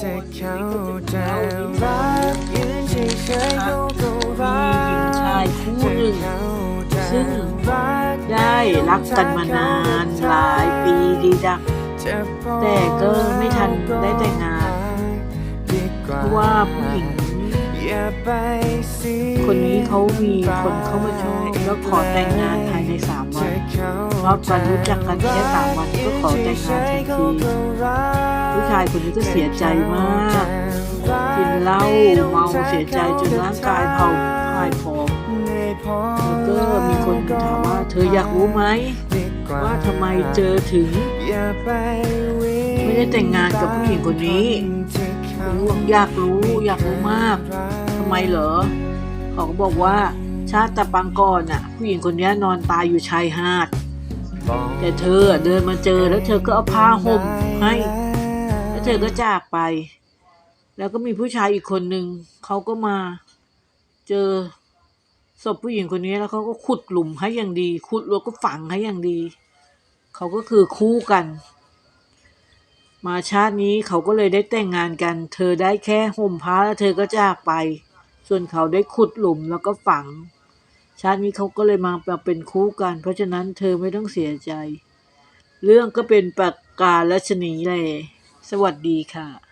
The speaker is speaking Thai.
จะเข้าใจรักยืนเฉยๆเขาก็รักมีหญิงชายคู่หนึ่งซึ่งได้รักกันมานานหลายปีดีดัก แต่ก็ไม่ทันได้แต่งงานเพราะว่าผู้หญิงคนนี้เขามีคนเข้ามาชอบแล้วขอแต่งงานภายในสามวันรอบวันรู้จักกันแค่สามวันก็ขอแต่งงานทันที ชายคนนี้ก็เสียใจมากกินเหล้าเมาเสียใจจนร่างกายเผาพายผอมแล้วก็มีคนถามว่าเธออยากรู้ไหมว่าทำไมเจอถึง ไม่ได้แต่งงานกับผู้หญิงคนนี้ผมบอกอยากรู้อยากรู้มากทำไมเหรอเขาก็บอกว่าชาติตะปังก่อนน่ะ ผู้หญิงคนนี้นอนตายอยู่ชายหาดแต่เธอเดินมาเจอแล้วเธอก็เอาผ้าห่มให้แล้ว เธอก็จากไป แล้วก็มีผู้ชายอีกคนหนึ่งเขาก็มาเจอศพผู้หญิงคนนี้แล้วเขาก็ขุดหลุมให้อย่างดี ขุดแล้วก็ฝังให้อย่างดี เขาก็คือคู่กัน มาชาตินี้เขาก็เลยได้แต่งงานกัน เธอได้แค่ห่มผ้าแล้วเธอก็จากไป ส่วนเขาได้ขุดหลุมแล้วก็ฝัง ชาตินี้เขาก็เลยมาเป็นคู่กัน เพราะฉะนั้นเธอไม่ต้องเสียใจ เรื่องก็เป็นประการรัชนีเลย สวัสดีค่ะ